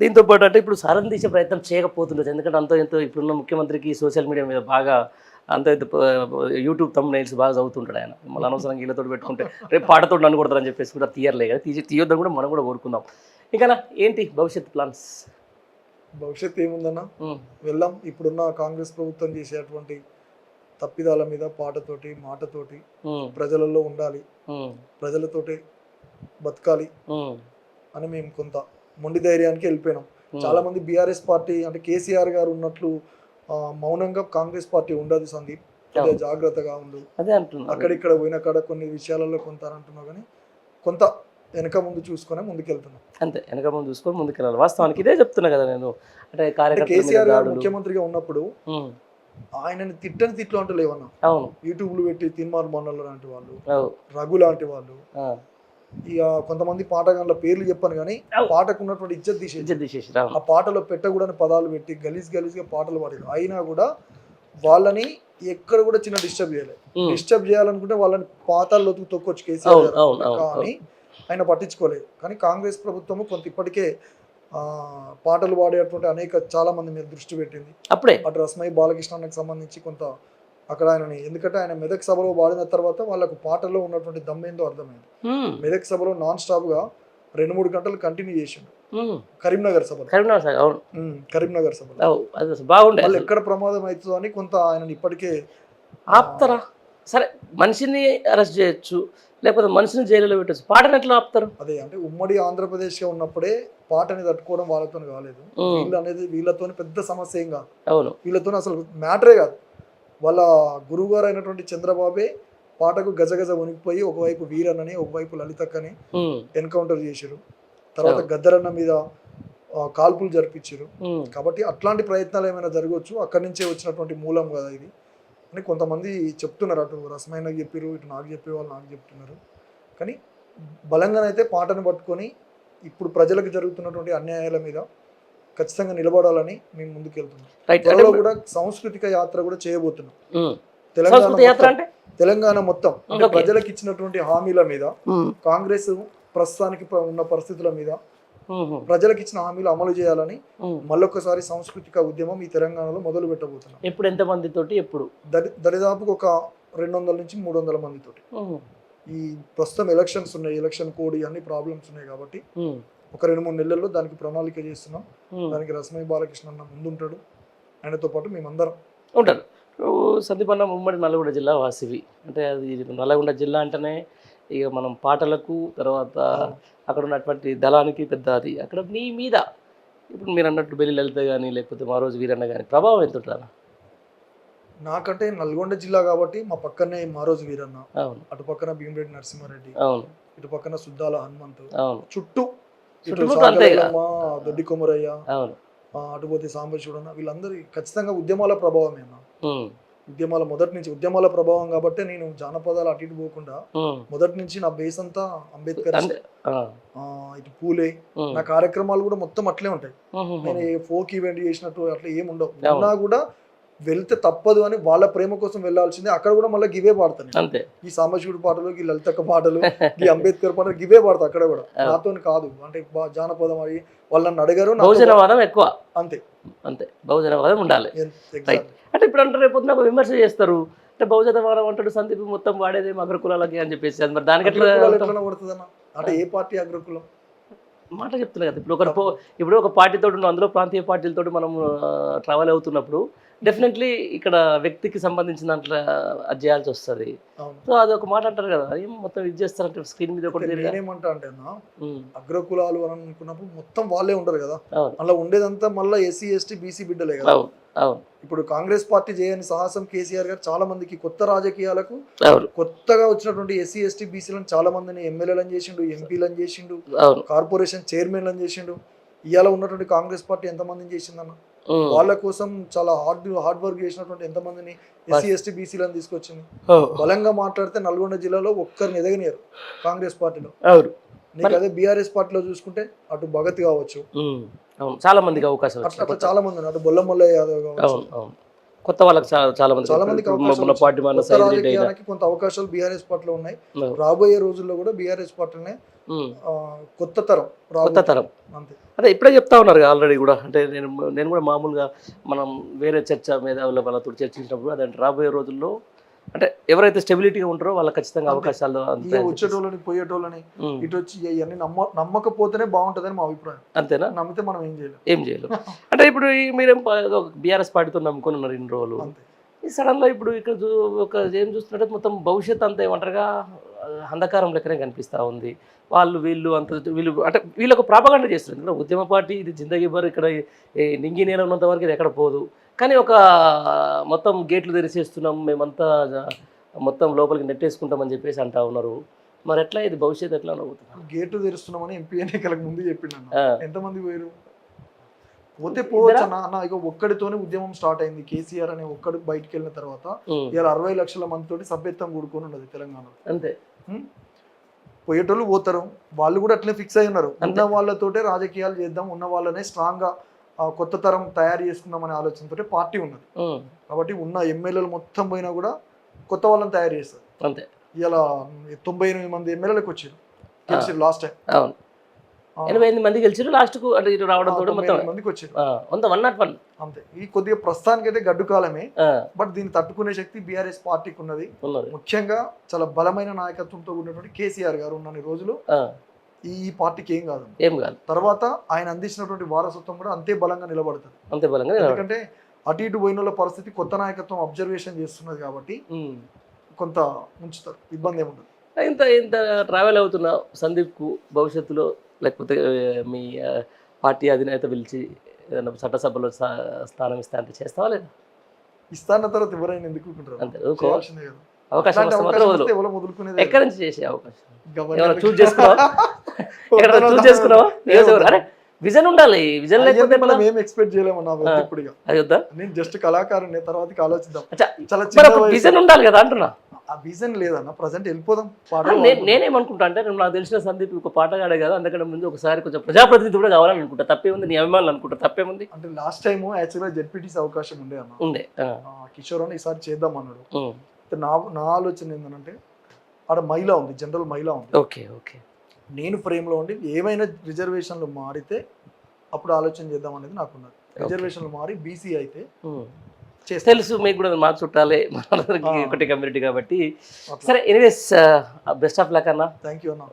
దీంతో పాటు అంటే ఇప్పుడు సారం తీసే ప్రయత్నం చేయకపోతుండొచ్చు. ఎందుకంటే అంత ఎంతో ఇప్పుడున్న ముఖ్యమంత్రికి సోషల్ మీడియా మీద బాగా అంత యూట్యూబ్ తమ్ నైల్స్ బాగా చదువుతుంటాడు ఆయన. మళ్ళీ అనవసరంగా వీళ్ళతో పెట్టుకుంటే రేపు పాటతో నన్ను కొడతారని చెప్పేసి కూడా తీయర్లే కదా. తీసి తీయొద్దని కూడా మనం కూడా కోరుకుందాం. ఇంకా ఏంటి భవిష్యత్ ప్లాన్స్? భవిష్యత్తు ఏముందన్నా? వెళ్దాం. ఇప్పుడున్న కాంగ్రెస్ ప్రభుత్వం చేసేటువంటి తప్పిదాల మీద పాటతోటి మాటతోటి ప్రజలలో ఉండాలి. ప్రజలతోటి బతకాలి. అని మేము కొంత మొండి ధైర్యానికి వెళ్ళిపోయినాం. చాలా మంది బీఆర్ఎస్ పార్టీ అంటే కేసీఆర్ గారు ఉన్నట్లు మౌనంగా కాంగ్రెస్ పార్టీ ఉండదు సందీప్. కొద్దిగా జాగ్రత్తగా ఉండు. అదే అంటున్నా అక్కడిక్కడ పోయిన కాడ కొన్ని విషయాలలో కొంత అంటున్నావు కానీ కొంత వెనక ముందు చూసుకొని ముందుకెళ్తున్నాం. అంతే వెనక ముందు చూసుకొని ముందుకెళ్ళాలి. వాస్తవానికి ఇదే చెప్తున్నా కదా నేను. అంటే కేసీఆర్ గారు. ముఖ్యమంత్రిగా ఉన్నప్పుడు ఉమ్, ఆయనని తిట్టని తిట్లు అంటూ లేవన్నా అవును. యూట్యూబ్లు పెట్టి తిన్మార్ మొన్నలు లాంటి వాళ్ళు రఘు లాంటి వాళ్ళు ఇక కొంతమంది పాటగాళ్ళ పేర్లు చెప్పాను కానీ. పాటకు ఉన్నటువంటి ఇజ్జత్ తీసేసి ఆ పాటలో పెట్టకూడని పదాలు పెట్టి గలీజ్ గలీజ్గా పాటలు పాడారు అయినా కూడా వాళ్ళని ఎక్కడ కూడా చిన్న డిస్టర్బ్ చేయలేదు డిస్టర్బ్ చేయాలనుకుంటే వాళ్ళని పాతాల్లోకి తొక్కొచ్చు కేసీఆర్ కానీ ఆయన పట్టించుకోలేదు. కానీ కాంగ్రెస్ ప్రభుత్వము కొంత ఇప్పటికే ఆ, పాటలు పాడేటువంటి అనేక చాలా మంది మీద దృష్టి పెట్టింది. అప్పుడే? అటు రస్మయ్య బాలకృష్ణకి సంబంధించి కొంత అక్కడ ఆయనని. ఎందుకంటే ఆయన మెదక్ సభలో పాడిన తర్వాత వాళ్ళకు పాటలో ఉన్నటువంటి దమ్మేందో అర్థమైంది. మెదక్ సభలో నాన్ స్టాప్గా రెండు మూడు గంటలు కంటిన్యూ చేసిండు. కరీంనగర్ సభలో. కరీంనగర్ అవును. ఉమ్, కరీంనగర్ అసలు బాగుండే వాళ్ళు. ఎక్కడ ప్రమాదం అవుతుందో అని కొంత ఆయన ఇప్పటికే ఆపుతారా? సరే మనిషిని అరెస్ట్ చేయొచ్చు లేకపోతే మనిషిని జైలులో పెట్టచ్చు. పాటను ఎట్లా ఆపుతారు? అదే అంటే ఉమ్మడి ఆంధ్రప్రదేశ్గా ఉన్నప్పుడే పాటని తట్టుకోవడం వాళ్ళతో కాలేదు. వీళ్ళు అనేది వీళ్ళతో పెద్ద సమస్య ఏం కాదు. అవును. వీళ్ళతో అసలు మ్యాటరే కాదు. వాళ్ళ గురువు గారు అయినటువంటి చంద్రబాబే పాటకు గజగజ వణికిపోయి ఒకవైపు వీరన్నని ఒకవైపు లలితక్కని ఎన్కౌంటర్ చేశారు. తర్వాత గద్దరన్న మీద కాల్పులు జరిపించారు. కాబట్టి అట్లాంటి ప్రయత్నాలు ఏమైనా జరగవచ్చు? అక్కడి నుంచే వచ్చినటువంటి మూలం కదా ఇది. అని కొంతమంది చెప్తున్నారు. అటు రసమైన చెప్పారు ఇటు నాకు చెప్పే వాళ్ళు నాకు చెప్తున్నారు. కానీ బలంగానైతే పాటను పట్టుకొని ఇప్పుడు ప్రజలకు జరుగుతున్నటువంటి అన్యాయాల మీద ఖచ్చితంగా నిలబడాలని మేము త్వరలో అంటే కూడా సాంస్కృతిక యాత్ర కూడా చేయబోతున్నాం. తెలంగాణ తెలంగాణ మొత్తం. అంటే. ప్రజలకు ఇచ్చినటువంటి హామీల మీద కాంగ్రెస్ ప్రస్తుతానికి ప్ర- ఉన్న పరిస్థితుల మీద ప్రజలకు ఇచ్చిన హామీలు అమలు చేయాలని. మళ్ళొకసారి సాంస్కృతిక ఉద్యమం ఈ తెలంగాణలో మొదలు పెట్టబోతున్నాం. ఎప్పుడు ఎంత మందితోటి? ఎప్పుడు? దరి దరిదాపుకు ఒక రెండు వందల నుంచి మూడు వందల మందితోటి. ఉమ్, ఈ ప్రస్తుతం ఎలక్షన్స్ ఉన్నాయి ఎలక్షన్ కోడ్ అన్ని ప్రాబ్లమ్స్ ఉన్నాయి కాబట్టి ఒక రెండు మూడు నెలల్లో దానికి ప్రణాళిక చేస్తున్నాం. దానికి రసమయ్య బాలకృష్ణ అన్న ముందుంటాడు. ఆయనతో పాటు మేమందరం. ఉంటారు. సందీప్ అన్న ఉమ్మడి నల్గొండ జిల్లా వాసివి. అంటే అది నల్గొండ జిల్లా అంటేనే ఇక మనం పాటలకు తర్వాత అక్కడ ఉన్నటువంటి దళానికి పెద్ద అది. అక్కడ నీ మీద ఇప్పుడు మీరు అన్నట్టు బెల్లి లలిత కానీ లేకపోతే మా రోజు వీరన్న కానీ ప్రభావం ఎంత ఉంటుంది అన్న? నాకంటే నల్గొండ జిల్లా కాబట్టి మా పక్కనే మారోజు వీరన్న. అవును. అటు పక్కన భీమరెడ్డి నరసింహారెడ్డి. అవును. ఇటు పక్కన సుద్దాల హనుమంతు. అవును. చుట్టూ చుట్టుముట్టు అంతే దొడ్డి కొమరయ్య అవును. అటుపోతే సాంబశివుడన్న వీళ్ళందరూ ఖచ్చితంగా ఉద్యమాల ప్రభావమే అన్న. ఉద్యమాల మొదటి నుంచి ఉద్యమాల ప్రభావం కాబట్టి నేను జానపదాలు అటు ఇటు పోకుండా. మొదటి నుంచి నా బేస్ అంతా అంబేద్కర్ ఇటు పూలే. నా కార్యక్రమాలు కూడా మొత్తం అట్లే ఉంటాయి. నేను ఫోక్ ఈవెంట్ చేసినట్టు అట్లా ఏం ఉండవు అవును. ఉన్నా కూడా వెళ్తే తప్పదు అని వాళ్ళ ప్రేమ కోసం వెళ్ళాల్సిందే. అక్కడ కూడా మళ్ళీ గివే పాడతాను. అంతే. ఈ సాంబశివుడి పాటలు ఈ లలితక్క పాటలు ఈ అంబేద్కర్ పాటలు గివే పాడతా అక్కడ కూడా. నాతో కాదు. అంటే జానపదం అది వాళ్ళు నన్ను అడిగారు నాతో బహుజనవాదం ఎక్కువ. అంతే. అంతే. బహుజనవాదం ఉండాలి. అంటే ఇప్పుడు అంటే రేపు ఒక విమర్శ చేస్తారు. అంటే బహుజనవాదం అంటాడు సందీప్ మొత్తం వాడేది అగ్రకులాలకి అని చెప్పేసి అది మరి దానికి అంటే ఏ పార్టీ అగ్రకులం? మాట చెప్తున్నా కదా. ఇప్పుడు ఒక ఇప్పుడు ఒక పార్టీతో అందులో ప్రాంతీయ పార్టీలతో మనం ట్రావెల్ అవుతున్నప్పుడు డెఫినెట్లీ ఇక్కడ వ్యక్తికి సంబంధించిన దాంట్లో అది చేయాల్సి వస్తుంది. సో అది ఒక మాట అంటారు కదా ఏం మొత్తం ఇది చేస్తారంటే స్క్రీన్ మీద ఒకటి అంటే. నేనేమంటా అగ్రకులాలు అని అనుకున్నప్పుడు మొత్తం వాళ్ళే ఉండరు కదా. అలా ఉండేదంతా మళ్ళీ ఎస్సీ ఎస్టీ బీసీ బిడ్డలే కదా. ఇప్పుడు కాంగ్రెస్ పార్టీ చేయని సాహసం కేసీఆర్ గారు చాలా మందికి కొత్త రాజకీయాలకు కొత్తగా వచ్చినటువంటి ఎస్సీ ఎస్టీ బీసీలను చాలా మందిని ఎమ్మెల్యేలను చేసిండు ఎంపీలను చేసిండు కార్పొరేషన్ చైర్మన్లను చేసిండు. ఇవాళ ఉన్నటువంటి కాంగ్రెస్ పార్టీ ఎంతమందిని చేసిందన్న? వాళ్ళ కోసం చాలా హార్డ్ హార్డ్ వర్క్ చేసినటువంటి ఎంతమందిని ఎస్సీ ఎస్టీ బీసీలను తీసుకొచ్చింది. బలంగా మాట్లాడితే నల్గొండ జిల్లాలో ఒక్కరిని ఎదగనియరు కాంగ్రెస్ పార్టీలో. నీకు అదే బీఆర్ఎస్ పార్టీలో చూసుకుంటే అటు భగత్ కావచ్చు. చాలా మందికి అవకాశం అట్లా చాలా మంది ఉన్నారు. అటు బొల్లమల్లయ్య యాదవ్ కావచ్చు. కొత్త వాళ్ళకి చాలా మంది చాలా రాజకీయానికి కొంత అవకాశాలు బీఆర్ఎస్ పార్టీలో ఉన్నాయి. రాబోయే రోజుల్లో కూడా బీఆర్ఎస్ పార్టీనే కొత్త తరం. కొత్త తరం. అంతే. అదే ఇప్పుడే చెప్తా ఉన్నారు ఆల్రెడీ కూడా. అంటే నేను నేను కూడా మామూలుగా మనం వేరే చర్చ మీద వాళ్ళతో చర్చించినప్పుడు అదంటే రాబోయే రోజుల్లో అంటే ఎవరైతే స్టెబిలిటీగా ఉంటారో వాళ్ళకి ఖచ్చితంగా అవకాశాలు వచ్చేటోళ్ళని పోయేటోళ్ళని. ఇటు వచ్చి ఇవన్నీ నమ్మ నమ్మకపోతేనే బాగుంటుందని మా అభిప్రాయం. అంతేనా? నమ్మితే మనం ఏం చేయలేం. ఏం చేయలేం. అంటే ఇప్పుడు మీరేం బీఆర్ఎస్ పార్టీతో నమ్ముకొని ఉన్నారు ఇన్ని రోజులు. సడన్గా ఇప్పుడు ఇక్కడ చూ- ఒక ఏం చూస్తున్నట్టే మొత్తం భవిష్యత్ అంతా ఏమంటారుగా అంధకారం లెక్కనే కనిపిస్తూ ఉంది. వాళ్ళు వీళ్ళు అంత వీళ్ళు అంటే వీళ్ళకు ప్రాపగండ చేస్తారు ఎందుకంటే ఉద్యమ పార్టీ ఇది జిందగీ భర్ ఇక్కడ ఈ నింగి నేల ఉన్నంత వరకు ఇది ఎక్కడ పోదు. కానీ ఒక మొత్తం గేట్లు తెరిచేస్తున్నాం మేమంతా మొత్తం లోపలికి నెట్టేసుకుంటామని చెప్పేసి అంటా ఉన్నారు. మరి ఎట్లా ఇది భవిష్యత్తు ఎట్లా నవ్వుతున్నారు గేటు తెరుస్తున్నామని ఎంపీ ఎన్నికలకు ముందు చెప్పిండు. ఎంతమంది పోయారు పోతే పోవచ్చు అన్న ఇక ఒక్కడితోనే ఉద్యమం స్టార్ట్ అయింది. కేసీఆర్ అనే ఒక్కడు బయటికి వెళ్ళిన తర్వాత ఇలా అరవై లక్షల మందితోటి సభ్యత్వం కూడుకొని ఉన్నది తెలంగాణలో. అంతే? పోయేటోళ్ళు పోతారు. వాళ్ళు కూడా అట్లే ఫిక్స్ అయి ఉన్నారు. ఉన్న వాళ్ళతోటే రాజకీయాలు చేద్దాం. ఉన్న వాళ్ళనే స్ట్రాంగ్గా కొత్త తరం తయారు చేసుకుందాం అనే ఆలోచనతోటే పార్టీ ఉన్నది. కాబట్టి ఉన్న ఎమ్మెల్యేలు మొత్తం పోయినా కూడా కొత్త వాళ్ళని తయారు చేస్తారు. అంతే. ఇలా తొంభై ఎనిమిది మంది ఎమ్మెల్యేలకు వచ్చారు. లాస్ట్ టైం ఎనభై ఎనిమిది మంది గెలిచారు లాస్ట్కు అంటే ఇటు రావడంతో మొత్తం. మందికి వచ్చారు. వంద వన్ నాట్ వన్ అంతే. ఈ కొద్దిగా ప్రస్తుతానికి అయితే గడ్డు కాలమే బట్ దీన్ని తట్టుకునే శక్తి బీఆర్ఎస్ పార్టీకి ఉన్నది. ముఖ్యంగా చాలా బలమైన నాయకత్వంతో ఉన్నటువంటి కేసీఆర్ గారు ఉన్న రోజులు ఈ పార్టీకి ఏం కాదు. ఏం కాదు. తర్వాత ఆయన అందించినటువంటి వారసత్వం కూడా అంతే బలంగా నిలబడుతుంది. అంతే బలంగా. ఎందుకంటే అటు ఇటు పోయిన పరిస్థితి కొత్త నాయకత్వం అబ్జర్వేషన్ చేస్తున్నది కాబట్టి. కొంత ఉంచుతారు ఇబ్బంది ఏముండదు. ఇంత ఇంత ట్రావెల్ అవుతున్న సందీప్కు భవిష్యత్తులో లేకపోతే మీ పార్టీ అధినేత పిలిచి ఏదైనా చట్టసభలో స్థా- స్థానం ఇస్తా అంటే చేస్తావా లేదా? ఇస్తాన్న తర్వాత ఎవరైనా ఎందుకు? అంతే. అవకాశం వస్తే మాత్రం వదలు. ఎక్కడి నుంచి చేసే అవకాశం? ఏమైనా చూస్ చేసుకున్నావా? చూస్ చేసుకున్నావా? అరే విజన్ ఉండాలి. విజన్ లేకపోతే మనం ఏం ఎక్స్పెక్ట్ ఇప్పుడు. అది వద్దా? నేను జస్ట్ కళాకారుని తర్వాతకి ఆలోచిద్దాం. చాలా. విజన్ ఉండాలి కదా అంటున్నా. ఆ విజన్ లేదన్న ప్రజెంట్ వెళ్ళిపోదాం. నేనేమనుకుంటా అంటే నాకు తెలిసిన సందీప్ ఒక పాటగాడే కదా అందుకని ముందు ఒకసారి కొంచెం ప్రజాప్రతినిధి కూడా కావాలని అనుకుంటా తప్పేముంది? నీ అభిమానులు అనుకుంటా. తప్పేముంది? అంటే లాస్ట్ టైం యాక్చువల్గా జెడ్పీటీసీ అవకాశం ఉండే అన్న. ఉండే కిషోర్ అని ఈసారి చేద్దాం అన్నాడు. నా నా ఆలోచన ఏంటంటే ఆడ మహిళ ఉంది జనరల్ మహిళ ఉంది. Okay okay. నేను ఫ్రేమ్లో ఉండి ఏమైనా రిజర్వేషన్లు మారితే అప్పుడు ఆలోచన చేద్దాం అనేది నాకున్నది. రిజర్వేషన్లు మారి బీసీ అయితే తెలుసు మీకు కూడా మా చుట్టాలే మనందరికి. ఒకటి కమ్యూనిటీ కాబట్టి. సరే ఎనీవేస్ బెస్ట్ ఆఫ్ లక్ అన్న. థ్యాంక్ యూ అన్న.